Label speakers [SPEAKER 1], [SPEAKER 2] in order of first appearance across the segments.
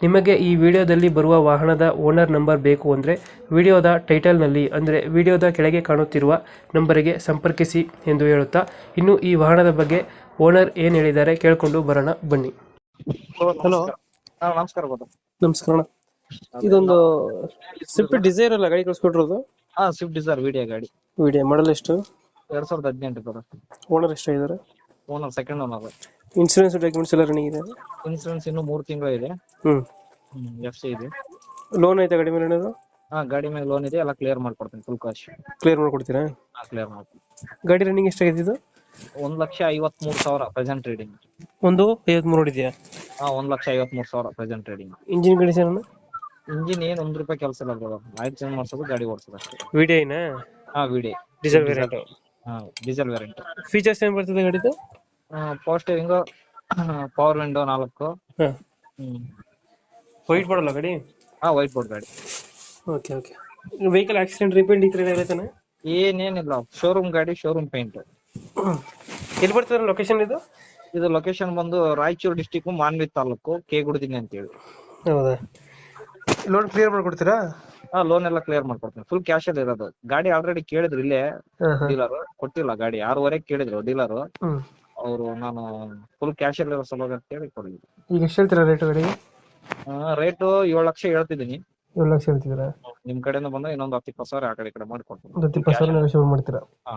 [SPEAKER 1] ನಿಮಗೆ ಈ ವಿಡಿಯೋದಲ್ಲಿ ಬರುವ ವಾಹನದ ಓನರ್ ನಂಬರ್ ಬೇಕು ಅಂದರೆ ವಿಡಿಯೋದ ಟೈಟಲ್ನಲ್ಲಿ ಅಂದರೆ ವಿಡಿಯೋದ ಕೆಳಗೆ ಕಾಣುತ್ತಿರುವ ನಂಬರಿಗೆ ಸಂಪರ್ಕಿಸಿ ಎಂದು ಹೇಳುತ್ತಾ ಇನ್ನು ಈ ವಾಹನದ ಬಗ್ಗೆ ಓನರ್ ಏನು ಹೇಳಿದ್ದಾರೆ ಕೇಳಿಕೊಂಡು ಬರೋಣ ಬನ್ನಿ. ಹಲೋ
[SPEAKER 2] ಹಾ ನಮಸ್ಕಾರ
[SPEAKER 1] ನಮಸ್ಕಾರ ಇದೊಂದು ಸ್ವಿಫ್ಟ್ ಡಿಸೈರ್ ಅಲ್ಲ ಗಾಡಿ ಕಳಿಸ್ಕೊಟ್ರದು
[SPEAKER 2] ಹಾ ಸ್ವಿಫ್ಟ್ ಡಿಸೈರ್ ವಿಡಿಯೋ ಗಾಡಿ.
[SPEAKER 1] ವಿಡಿಯೋ ಮಾಡಲ್ ಎಷ್ಟು?
[SPEAKER 2] ಎರಡ್ ಸಾವಿರದ ಹದಿನೆಂಟು ಬರೋ
[SPEAKER 1] owner ಎಷ್ಟಾಗಿದ್ದಾರೆ?
[SPEAKER 2] Owner second owner
[SPEAKER 1] insurance documents ಎಲ್ಲ ರನ್ನಿಂಗ್ ಇದೆ?
[SPEAKER 2] ಇನ್ಸೂರೆನ್ಸ್ ಇನ್ನು ಮೂರು ತಿಂಗಳು ಇದೆ.
[SPEAKER 1] ಹ್ಮ್.
[SPEAKER 2] ಎಫ್ ಸಿ ಇದೆ.
[SPEAKER 1] ಲೋನ್ ಐತೆ ಗಾಡಿ ಮೇಲೆ ಏನಾದ್ರು?
[SPEAKER 2] ಹಾ ಗಾಡಿ ಮೇಲೆ ಲೋನ್ ಇದೆ. ಎಲ್ಲ ಕ್ಲಿಯರ್ ಮಾಡ್ಕೊಡ್ತೀನಿ ಫುಲ್ ಕ್ಯಾಶ್
[SPEAKER 1] ಕ್ಲಿಯರ್ ಮಾಡ್ಕೊಡ್ತೀರಾ?
[SPEAKER 2] ಕ್ಲಿಯರ್ ಮಾಡ್ತೀನಿ
[SPEAKER 1] ಗಾಡಿ ರನ್ನಿಂಗ್ ಎಷ್ಟಾಗಿದೆ ಇದು?
[SPEAKER 2] ಒಂದ್ ಲಕ್ಷ ಐವತ್ಮೂರು ಸಾವಿರ ಪ್ರೆಸೆಂಟ್ ರೀಡಿಂಗ್
[SPEAKER 1] ಒಂದು ಐವತ್ಮೂರು ಹೊಡಿದೆಯಾ
[SPEAKER 2] ಹಾ ಒಂದ್ ಲಕ್ಷ ಐವತ್ಮೂರು ಸಾವಿರ present reading
[SPEAKER 1] engine condition
[SPEAKER 2] engine ಏನ್ ಒಂದ್ ರೂಪಾಯಿ ಕೆಲಸ ಇಲ್ಲ ಬ್ರೋ ಆಯಿಲ್ ಚೇಂಜ್ ಮಾಡ್ಸೋದು ಗಾಡಿ ಓಡಿಸೋದು ಅಷ್ಟೇ.
[SPEAKER 1] ವಿಡಿಯೋ ಏನಾ
[SPEAKER 2] ಹಾ ವಿಡಿಯೋ
[SPEAKER 1] ಡೀಸೆಲ್ ವೇರಿಯಂಟ್
[SPEAKER 2] ಹಾ ಡೀಸೆಲ್ ವೇರಿಯಂಟ್
[SPEAKER 1] ಫೀಚರ್ಸ್ ಏನ್ ಬರ್ತದೆ ಗಾಡಿದು?
[SPEAKER 2] ಪವರ್ ಸ್ಟೇರಿಂಗ್ ಪವರ್ ವಿಂಡೋ ನಾಲ್ಕು.
[SPEAKER 1] ವೈಟ್ ಮಾಡಲ್ಲ ಗಾಡಿ?
[SPEAKER 2] ಹಾ ವೈಟ್ ಬೋರ್ಡ್ ಗಾಡಿ.
[SPEAKER 1] Okay okay vehicle accident repaint ಈ ಥರ ಏನಾಗೈತಾನೆ
[SPEAKER 2] ಏನೇನಿಲ್ಲ ಶೋರೂಮ್ ಗಾಡಿ ಶೋರೂಮ್ ಪೇಂಟ್
[SPEAKER 1] ಎಲ್ಲಿ ಬರ್ತದೆ ಲೊಕೇಶನ್ ಇದು?
[SPEAKER 2] ಇದು ಲೊಕೇಶನ್ ಬಂದು ರಾಯಚೂರು ಡಿಸ್ಟಿಕ್ ಮಾನ್ವಿ ತಾಲೂಕು ಕೆ ಕೇಗುಡ್ದಿನಿ ಅಂತೇಳಿ.
[SPEAKER 1] ಹೌದಾ? ಲೋನ್ ಕ್ಲಿಯರ್ ಮಾಡ್ಕೊಡ್ತೀರಾ?
[SPEAKER 2] ಹಾ ಲೋನ್ ಎಲ್ಲ ಕ್ಲಿಯರ್ ಮಾಡ್ಕೊಡ್ತೀನಿ. ಫುಲ್ ಕ್ಯಾಶ್ ಅಲ್ಲಿ ಇರೋದು. ಗಾಡಿ ಆಲ್ರೆಡಿ ಕೇಳಿದ್ರು ಇಲ್ಲೇ ಡೀಲರ್ ಕೊಟ್ಟಿಲ್ಲ ಗಾಡಿ. ಆರೂವರೆ ಕೇಳಿದ್ರು ಡೀಲರ್ ಅವರು ನಾನು ಫುಲ್ ಕ್ಯಾಶ್ ಅಲ್ಲಿ ಇರೋ ಸಲುವಾಗಿ ಅಂತ ಹೇಳಿ ಕೊಡಲಿಲ್ಲ
[SPEAKER 1] ಈಗ ಎಷ್ಟು ಹೇಳ್ತೀರಾ ರೇಟ್ ಗಾಡಿಗೆ
[SPEAKER 2] ರೇಟು ಏಳು ಲಕ್ಷ ಹೇಳ್ತಿದ್ದೀನಿ.
[SPEAKER 1] ಏಳು ಲಕ್ಷ ಹೇಳ್ತಿದ್ದೀರಾ?
[SPEAKER 2] ನಿಮ್ ಕಡೆಯಿಂದ ಬಂದ್ರೆ ಇನ್ನೊಂದು ಹತ್ತು ಇಪ್ಪತ್ತು ಸಾವಿರ ಆ ಕಡೆ ಈ ಕಡೆ ಮಾಡ್ಕೊಡ್ತೀನಿ.
[SPEAKER 1] ಒಂದು ಹತ್ತು ಇಪ್ಪತ್ತು ಸಾವಿರ ನೆಗೋಷಿಯೇಟ್ ಮಾಡ್ತೀರಾ?
[SPEAKER 2] ಹಾ.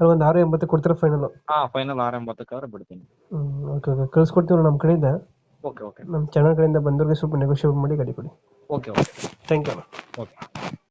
[SPEAKER 1] ಒಂದು ಆರು ಎಂಬತ್ತು ಕೊಡ್ತೀರಾ ಫೈನಲ್
[SPEAKER 2] ಹಾ ಫೈನಲ್ ಆರ್ ಎಂಬತ್ತಕ್ಕಾದ್ರೆ ಬಿಡ್ತೀನಿ.
[SPEAKER 1] ಹ್ಞೂ ಓಕೆ ಓಕೆ ಕಳ್ಸ್ಕೊಡ್ತೀವಿ ನಮ್ಮ ಕಡೆಯಿಂದ.
[SPEAKER 2] Okay okay.
[SPEAKER 1] ನಮ್ಮ ಚಾನಲ್ ಕಡೆಯಿಂದ ಬಂದವ್ರಿಗೆ ಸ್ವಲ್ಪ ನೆಗೋಷಿಯೇಟ್ ಮಾಡಿ ಗಾಡಿ ಕೊಡಿ.
[SPEAKER 2] Okay okay.
[SPEAKER 1] Thank you
[SPEAKER 2] okay.